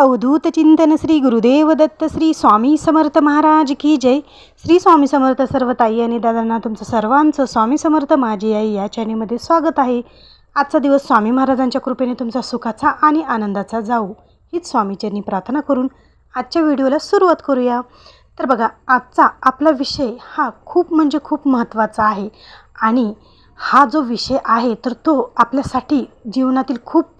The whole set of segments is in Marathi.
अवधूत चिंतन श्री गुरुदेव दत्त श्री स्वामी समर्थ महाराज की जय. श्री स्वामी समर्थ सर्व ताई आणि दादांना तुमचं सर्वांचं स्वामी समर्थ माझी आई या चॅनेलमध्ये स्वागत आहे. आजचा दिवस स्वामी महाराजांच्या कृपेने तुमचा सुखाचा आणि आनंदाचा जाऊ हीच स्वामीचरणी प्रार्थना करून आजच्या व्हिडिओला सुरुवात करूया. तर बघा आजचा आपला विषय हा खूप म्हणजे खूप महत्त्वाचा आहे आणि हा जो विषय आहे तर तो आपल्यासाठी जीवनातील खूप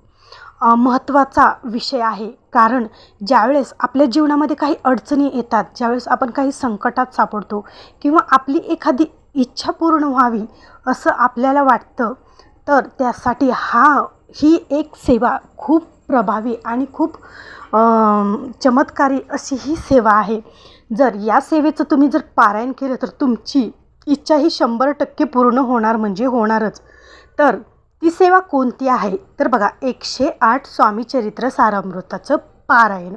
महत्त्वाचा विषय आहे. कारण ज्यावेळेस आपल्या जीवनामध्ये काही अडचणी येतात ज्यावेळेस आपण काही संकटात सापडतो किंवा आपली एखादी इच्छा पूर्ण व्हावी असं आपल्याला वाटतं तर त्यासाठी हा ही एक सेवा खूप प्रभावी आणि खूप चमत्कारी अशी ही सेवा आहे. जर या सेवेचं तुम्ही जर पारायण केलं तर तुमची इच्छा ही शंभर टक्के पूर्ण होणार म्हणजे होणारच. तर ती सेवा कोणती आहे? तर बघा एकशे आठ स्वामीचरित्र सारामृताचं पारायण.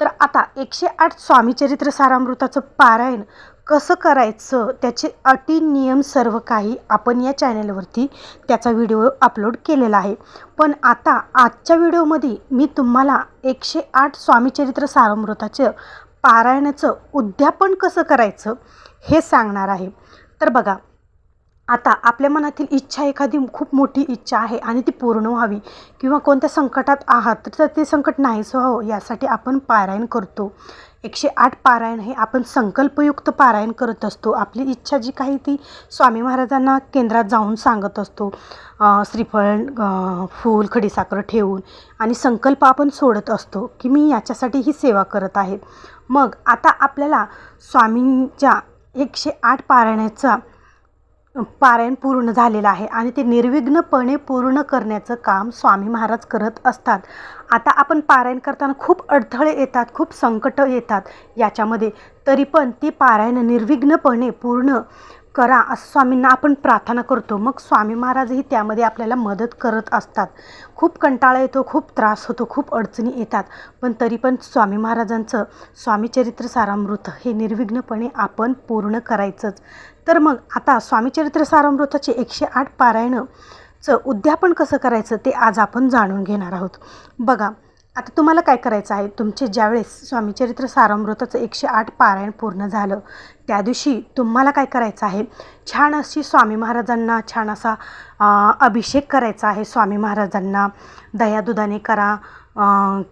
तर आता एकशे आठ स्वामीचरित्र सारामृताचं पारायण कसं करायचं? त्याचे अटी नियम सर्व काही आपण या चॅनलवरती त्याचा व्हिडिओ अपलोड केलेला आहे. पण आता आजच्या व्हिडिओमध्ये मी तुम्हाला एकशे आठ स्वामीचरित्र सारामृताचं पारायणाचं उद्यापन कसं करायचं हे सांगणार आहे. तर बघा आता आपल्या मनातील इच्छा एखादी खूप मोठी इच्छा आहे आणि ती पूर्ण व्हावी किंवा कोणत्या संकटात आहात तर ते संकट नाहीच व्हावं यासाठी आपण पारायण करतो. एकशे आठ पारायण हे आपण संकल्पयुक्त पारायण करत असतो. आपली इच्छा जी काही ती स्वामी महाराजांना केंद्रात जाऊन सांगत असतो. श्रीफळ फूल खडीसाखर ठेवून आणि संकल्प आपण सोडत असतो की मी याच्यासाठी ही सेवा करत आहे. मग आता आपल्याला स्वामींच्या एकशे आठ पारायणाचा पारायण पूर्ण झालेलं आहे आणि ते निर्विघ्नपणे पूर्ण करण्याचं काम स्वामी महाराज करत असतात. आता आपण पारायण करताना खूप अडथळे येतात खूप संकटं येतात याच्यामध्ये. तरी पण ती पारायण निर्विघ्नपणे पूर्ण करा असं स्वामींना आपण प्रार्थना करतो. मग स्वामी महाराजही त्यामध्ये आपल्याला मदत करत असतात. खूप कंटाळा येतो खूप त्रास होतो खूप अडचणी येतात. पण तरी पण स्वामी महाराजांचं स्वामीचरित्र सारामृत हे निर्विघ्नपणे आपण पूर्ण करायचंच. तर मग आता स्वामीचरित्र सारामृताचे एकशे आठ पारायणचं उद्यापन कसं करायचं ते आज आपण जाणून घेणार आहोत. बघा आता तुम्हाला काय करायचं आहे? तुमचे ज्यावेळेस स्वामीचरित्र सारामृताचं एकशे आठ पारायण पूर्ण झालं त्या दिवशी तुम्हाला काय करायचं आहे? छान अशी स्वामी महाराजांना छान असा अभिषेक करायचा आहे स्वामी महाराजांना. दह्यादुधाने करा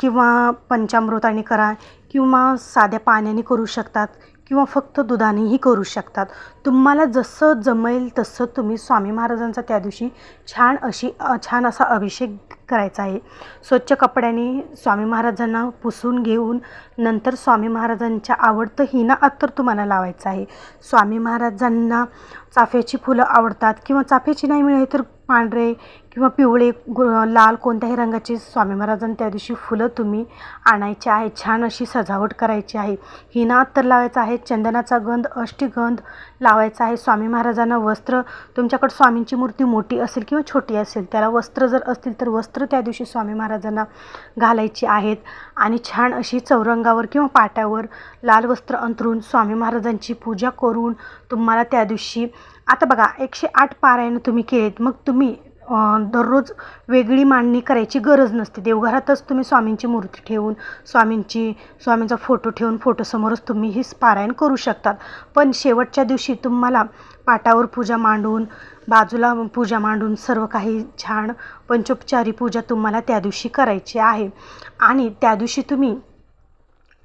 किंवा पंचामृताने करा किंवा साध्या पाण्याने करू शकतात किंवा फक्त दुधानेही करू शकतात. तुम्हाला जसं जमेल तसं तुम्ही स्वामी महाराजांचा त्या दिवशी छान अशी छान असा अभिषेक करायचा आहे. स्वच्छ कपड्याने स्वामी महाराजांना पुसून घेऊन नंतर स्वामी महाराजांच्या आवडतं हिना अत्तर तुम्हाला लावायचं आहे. स्वामी महाराजांना चाफ्याची फुलं आवडतात किंवा चाफ्याची नाही मिळाली तर पांढरे किंवा पिवळे गु लाल कोणत्याही रंगाची स्वामी महाराजांना त्या दिवशी फुलं तुम्ही आणायची आहे. छान अशी सजावट करायची आहे. हिना अत्तर लावायचं आहे. चंदनाचा गंध अष्टीगंध लावायचा आहे. स्वामी महाराजांना वस्त्र तुमच्याकडे स्वामींची मूर्ती मोठी असेल किंवा छोटी असेल त्याला वस्त्र जर असतील तर वस्त्र त्या दिवशी स्वामी महाराजांना घालायची आहेत. आणि छान अशी चौरंगावर किंवा पाट्यावर लाल वस्त्र अंथरून स्वामी महाराजांची पूजा करून तुम्हाला त्या दिवशी आता बघा एकशे आठ पारायण तुम्ही केलेत. मग तुम्ही दररोज वेगळी मांडणी करायची गरज नसते. देवघरातच तुम्ही स्वामींची मूर्ती ठेवून स्वामींची स्वामींचा फोटो ठेवून फोटोसमोरच तुम्ही ही पारायण करू शकतात. पण शेवटच्या दिवशी तुम्हाला पाटावर पूजा मांडून बाजूला पूजा मांडून सर्व काही छान पंचोपचारी पूजा तुम्हाला त्या दिवशी करायची आहे. आणि त्या दिवशी तुम्ही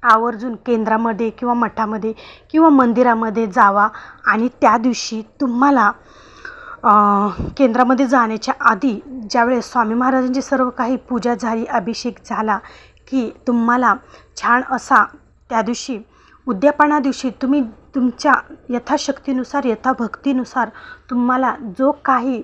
आवर्जून केंद्रामध्ये किंवा मठामध्ये किंवा मंदिरामध्ये जावा आणि त्या दिवशी तुम्हाला केंद्रामध्ये जाण्याच्या आधी ज्यावेळेस स्वामी महाराजांची सर्व काही पूजा झाली अभिषेक झाला की तुम्हाला छान असा त्या दिवशी उद्यापना दिवशी तुम्ही तुमच्या यथाशक्तीनुसार यथाभक्तीनुसार तुम्हाला जो काही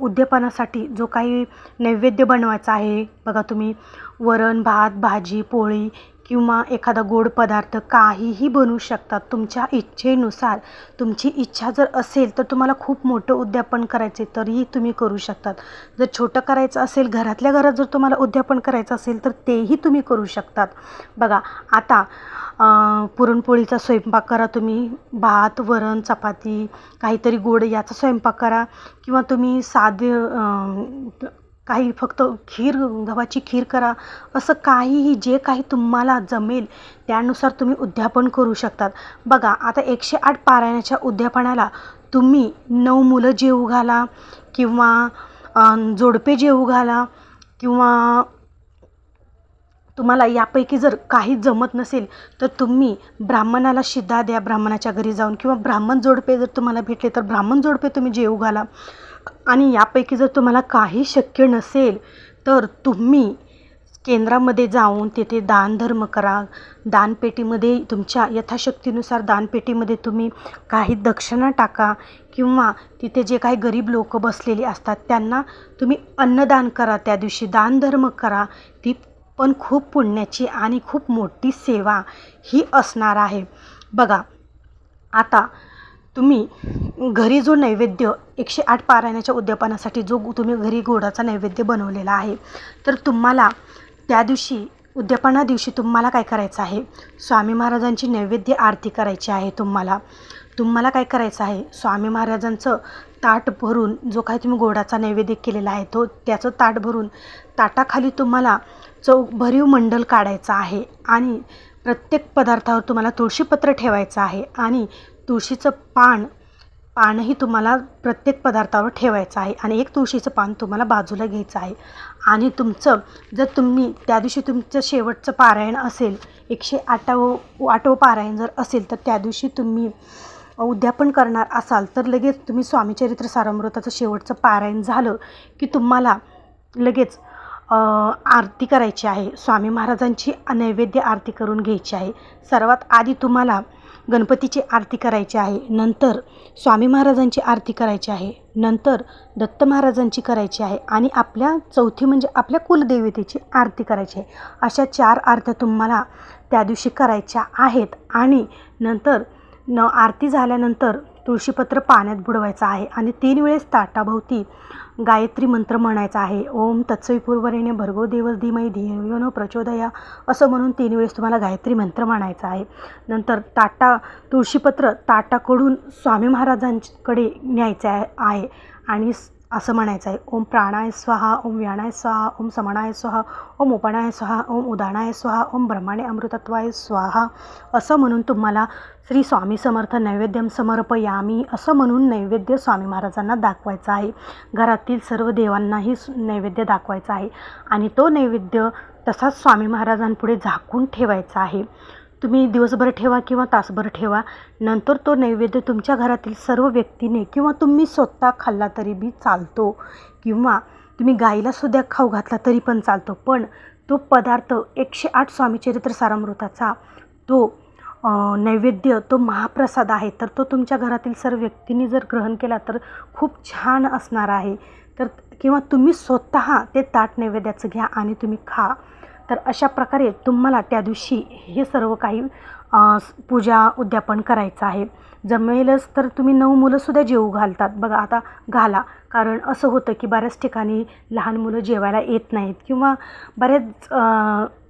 उद्यापनासाठी जो काही नैवेद्य बनवायचा आहे बघा तुम्ही वरण भात भाजी पोळी किंवा एखादा गोड पदार्थ काहीही बनवू शकतात तुमच्या इच्छेनुसार. तुमची इच्छा जर असेल तर तुम्हाला खूप मोठं उद्यापन करायचे तरीही तुम्ही करू शकतात. जर छोटं करायचं असेल घरातल्या घरात जर तुम्हाला उद्यापन करायचं असेल तर तेही तुम्ही करू शकतात. बघा आता पुरणपोळीचा स्वयंपाक करा तुम्ही. भात वरण चपाती काहीतरी गोड याचा स्वयंपाक करा. किंवा तुम्ही साधे काही फक्त खीर गव्हाची खीर करा. असं काहीही जे काही तुम्हाला जमेल त्यानुसार तुम्ही उद्यापन करू शकतात. बघा आता एकशे आठ पारायणाच्या उद्यापनाला तुम्ही नऊ मुलं जेवू घाला किंवा जोडपे जेवू घाला किंवा तुम्हाला यापैकी जर काही जमत नसेल तर तुम्ही ब्राह्मणाला शिदा द्या ब्राह्मणाच्या घरी जाऊन. किंवा ब्राह्मण जोडपे जर तुम्हाला भेटले तर ब्राह्मण जोडपे तुम्ही जेवू घाला. आणि यापैकी जर तुम्हाला काही शक्य नसेल तर तुम्ही केंद्रामध्ये जाऊन तिथे दानधर्म करा. दानपेटीमध्ये तुमच्या यथाशक्तीनुसार दानपेटीमध्ये तुम्ही काही दक्षिणा टाका किंवा तिथे जे काही गरीब लोक बसलेली असतात त्यांना तुम्ही अन्नदान करा. त्या दिवशी दानधर्म करा. ती पण खूप पुण्याची आणि खूप मोठी सेवा ही असणार आहे. बघा आता तुम्ही घरी जो नैवेद्य एकशे आठ पारायणाच्या उद्यापनासाठी जो तुम्ही घरी गोडाचा नैवेद्य बनवलेला आहे तर तुम्हाला त्या दिवशी उद्यापना दिवशी तुम्हाला काय करायचं आहे? स्वामी महाराजांची नैवेद्य आरती करायची आहे तुम्हाला. तुम्हाला काय करायचं आहे? स्वामी महाराजांचं ताट भरून जो काय तुम्ही गोडाचा नैवेद्य केलेला आहे तो त्याचं ताट भरून ताटाखाली तुम्हाला चौ भरीव मंडल काढायचं आहे आणि प्रत्येक पदार्थावर तुम्हाला तुळशीपत्र ठेवायचं आहे आणि तुळशीचं पान पानही तुम्हाला प्रत्येक पदार्थावर ठेवायचं आहे आणि एक तुळशीचं पान तुम्हाला बाजूला घ्यायचं आहे. आणि तुमचं जर तुम्ही त्या दिवशी तुमचं शेवटचं पारायण असेल एकशे आठावं आठवं पारायण जर असेल तर त्या दिवशी तुम्ही उद्यापन करणार असाल तर लगेच तुम्ही स्वामीचरित्र सारामृताचं शेवटचं पारायण झालं की तुम्हाला लगेच आरती करायची आहे. स्वामी महाराजांची नैवेद्य आरती करून घ्यायची आहे. सर्वात आधी तुम्हाला गणपतीची आरती करायची आहे. नंतर स्वामी महाराजांची आरती करायची आहे. नंतर दत्त महाराजांची करायची आहे आणि आपल्या चौथी म्हणजे आपल्या कुलदेवतेची आरती करायची आहे. अशा चार आरत्या तुम्हाला त्या दिवशी करायच्या आहेत. आणि नंतर न आरती झाल्यानंतर तुळशीपत्र पाण्यात बुडवायचं आहे. आणि तीन वेळेस ताटाभोवती गायत्री मंत्र म्हणायचा आहे. ओम तत्सविपूर्वरेण्य भर्गो देवस धीमही धियो न प्रचोदया असं म्हणून तीन वेळेस तुम्हाला गायत्री मंत्र म्हणायचा आहे. नंतर ताटा तुळशीपत्र ताटाकडून स्वामी महाराजांकडे न्यायचं आहे. आणि असं म्हणायचं आहे ओम प्राणाय स्वाहा ओम व्याणाय स्वाहा ओम समणाय स्वाहा ओम उपणाय स्वाहा ओम उदाणाय स्वाहा ओम ब्रह्माणे अमृतत्वाय स्वाहा. असं म्हणून तुम्हाला श्री स्वामी समर्थ नैवेद्यम समर्पयामी असं म्हणून नैवेद्य स्वामी महाराजांना दाखवायचा आहे. घरातील सर्व देवांनाही नैवेद्य दाखवायचा आहे. आणि तो नैवेद्य तसाच स्वामी महाराजांपुढे झाकून ठेवायचा आहे. तुम्ही दिवसभर ठेवा किंवा तासभर ठेवा. नंतर तो नैवेद्य तुमच्या घरातील सर्व व्यक्तीने किंवा तुम्ही स्वतः खाल्ला तरी बी चालतो. किंवा तुम्ही गाईलासुद्धा खाऊ घातला तरी पण चालतो. पण तो पदार्थ एकशे आठ स्वामीचरित्र सारामृताचा तो नैवेद्य तो महाप्रसाद आहे. तर तो तुमच्या घरातील सर्व व्यक्तींनी जर ग्रहण केला तर खूप छान असणार आहे. तर किंवा तुम्ही स्वतः ते ताट नैवेद्याचं घ्या आणि तुम्ही खा. तर अशा प्रकारे तुम्हाला त्या दिवशी हे सर्व काही पूजा उद्यापन करायचं आहे. जमेलच तर तुम्ही नऊ मुलंसुद्धा जेवू घालतात. बघा आता घाला. कारण असं होतं की बऱ्याच ठिकाणी लहान मुलं जेवायला येत नाहीत किंवा बऱ्याच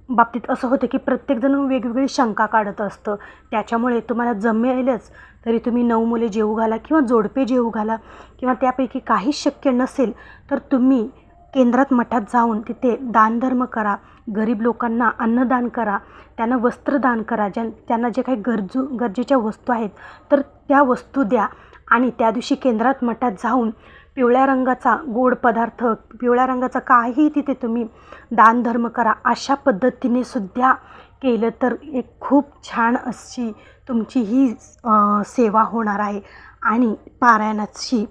बाबतीत असं होतं की प्रत्येकजण वेगवेगळी शंका काढत असतं. त्याच्यामुळे तुम्हाला जमेलच तरी तुम्ही नऊ मुले जेवू घाला किंवा जोडपे जेवू घाला किंवा त्यापैकी काहीच शक्य नसेल तर तुम्ही केंद्रात मठात जाऊन तिथे दानधर्म करा. गरीब लोकांना अन्नदान करा त्यांना वस्त्रदान करा ज्या त्यांना जे काही गरजू गरजेच्या वस्तू आहेत तर त्या वस्तू द्या आणि त्या दिवशी केंद्रात मठात जाऊन पिवळ्या रंगाचा गोड पदार्थ पिवळ्या रंगाचा काही तिथे तुम्ही दानधर्म करा अशा पद्धतीने सुद्धा केलं तर एक खूप छान अशी तुमची ही सेवा होणार आहे. आणि पारायणाची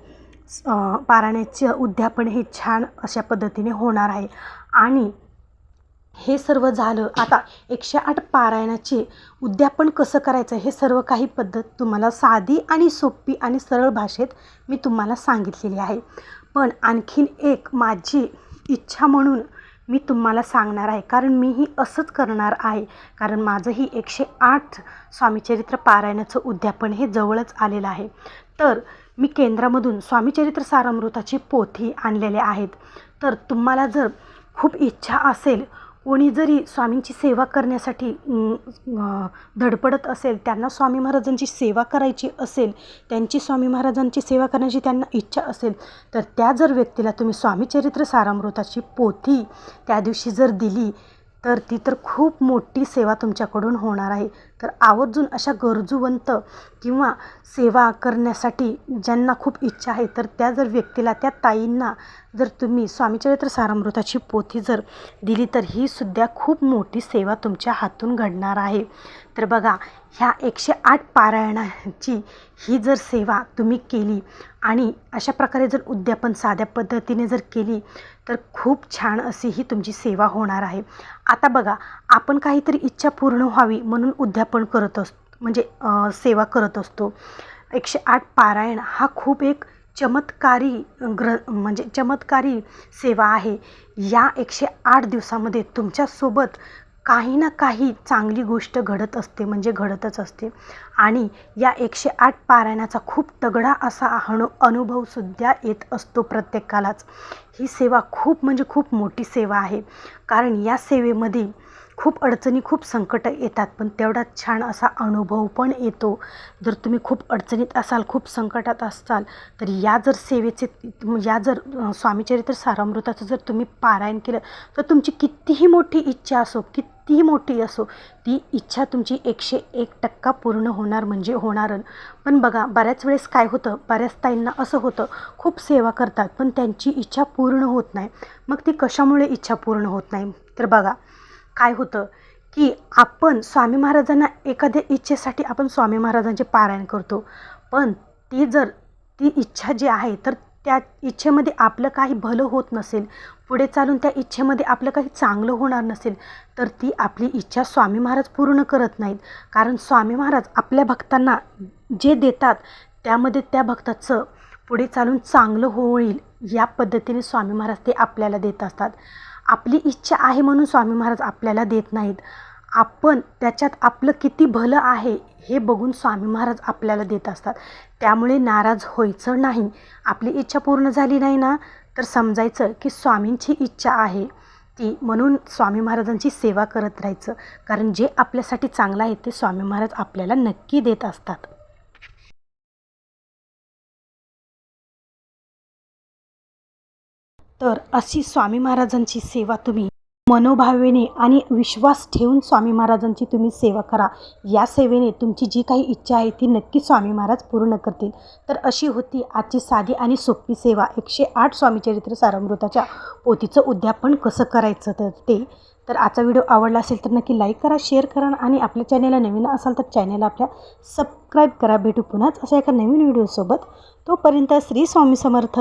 पारायणाचं उद्यापन हे छान अशा पद्धतीने होणार आहे. आणि हे सर्व झालं. आता एकशे आठ पारायणाचे उद्यापन कसं करायचं हे सर्व काही पद्धत तुम्हाला साधी आणि सोपी आणि सरळ भाषेत मी तुम्हाला सांगितलेली आहे. पण आणखीन एक माझी इच्छा म्हणून मी तुम्हाला सांगणार आहे. कारण मीही असंच करणार आहे. कारण माझंही एकशे आठ स्वामीचरित्र पारायणाचं उद्यापन हे जवळच आलेलं आहे. तर मी केंद्रामधून स्वामीचरित्र सारामृताची पोथी आणलेले आहेत. तर तुम्हाला जर खूप इच्छा असेल कोणी जरी स्वामींची सेवा करण्यासाठी धडपडत असेल त्यांना स्वामी महाराजांची सेवा करायची असेल त्यांची स्वामी महाराजांची सेवा करण्याची त्यांना इच्छा असेल तर त्या जर व्यक्तीला तुम्ही स्वामीचरित्र सारामृताची पोथी त्या दिवशी जर दिली तर ती तर खूप मोठी सेवा तुमच्याकडून होणार आहे. तर आवर्जून अशा गरजूवंत किंवा सेवा करण्यासाठी ज्यांना खूप इच्छा आहे तर त्या जर व्यक्तीला त्या ताईंना जर तुम्ही स्वामीचरित्र सारामृताची पोथी जर दिली तर ही सुद्धा खूप मोठी सेवा तुमच्या हातून घडणार आहे. तर बघा ह्या एकशे आठ पारायणाची ही जर सेवा तुम्ही केली आणि अशा प्रकारे जर उद्यापन साध्या पद्धतीने जर केली तर खूप छान अशी ही तुमची सेवा होणार आहे. आता बघा आपण काहीतरी इच्छा पूर्ण व्हावी म्हणून उद्यापन करत असतो म्हणजे सेवा करत असतो. एकशे आठ पारायण हा खूप एक चमत्कारी ग्र म्हणजे चमत्कारी सेवा आहे. या एकशे आठ दिवसामध्ये तुमच्यासोबत काही ना काही चांगली गोष्ट घडत असते म्हणजे घडतच असते. आणि या एकशे आठ पारायणाचा खूप तगडा असा अनु अनुभवसुद्धा येत असतो प्रत्येकालाच. ही सेवा खूप म्हणजे खूप मोठी सेवा आहे. कारण या सेवेमध्ये खूप अडचणी खूप संकट येतात पण तेवढा छान असा अनुभव पण येतो. जर तुम्ही खूप अडचणीत असाल खूप संकटात असाल तर या जर सेवेचे या जर स्वामीचरित्र सारामृताचं जर तुम्ही पारायण केलं तर तुमची कितीही मोठी इच्छा असो कितीही मोठी असो ती इच्छा तुमची एकशे एक टक्का पूर्ण होणार म्हणजे होणार पण बघा बऱ्याच वेळेस काय होतं बऱ्याच ताईंना असं होतं खूप सेवा करतात पण त्यांची इच्छा पूर्ण होत नाही. मग ती कशामुळे इच्छा पूर्ण होत नाही? तर बघा काय होतं की आपण स्वामी महाराजांना एखाद्या इच्छेसाठी आपण स्वामी महाराजांचे पारायण करतो. पण ती जर ती इच्छा जी आहे तर त्या इच्छेमध्ये आपलं काही भलं होत नसेल पुढे चालून त्या इच्छेमध्ये आपलं काही चांगलं होणार नसेल तर ती आपली इच्छा स्वामी महाराज पूर्ण करत नाहीत. कारण स्वामी महाराज आपल्या भक्तांना जे देतात त्यामध्ये त्या भक्ताचं पुढे चालून चांगलं होईल या पद्धतीने स्वामी महाराज ते आपल्याला देत असतात. आपली इच्छा आहे म्हणून स्वामी महाराज आपल्याला देत नाहीत. आपण त्याच्यात आपलं किती भलं आहे हे बघून स्वामी महाराज आपल्याला देत असतात. त्यामुळे नाराज व्हायचं नाही. आपली इच्छा पूर्ण झाली नाही ना? तर समजायचं की स्वामींची इच्छा आहे ती म्हणून स्वामी महाराजांची सेवा करत राहायचं. कारण जे आपल्यासाठी चांगलं आहे ते स्वामी महाराज आपल्याला नक्की देत असतात. तर अशी स्वामी महाराजांची सेवा तुम्ही मनोभावेने आणि विश्वास ठेवून स्वामी महाराजांची तुम्ही सेवा करा. या सेवेने तुमची जी काही इच्छा आहे ती नक्की स्वामी महाराज पूर्ण करतील. तर अशी होती आजची साधी आणि सोपी सेवा. एकशे आठ स्वामीचरित्र सारामृताच्या पोतीचं उद्यापन कसं करायचं तर ते. तर आजचा व्हिडिओ आवडला असेल तर नक्की लाईक करा शेअर करा आणि आपल्या चॅनेलला नवीन असाल तर चॅनेलला आपल्या सबस्क्राईब करा. भेटू पुन्हाच अशा एका नवीन व्हिडिओसोबत. तोपर्यंत श्री स्वामी समर्थ.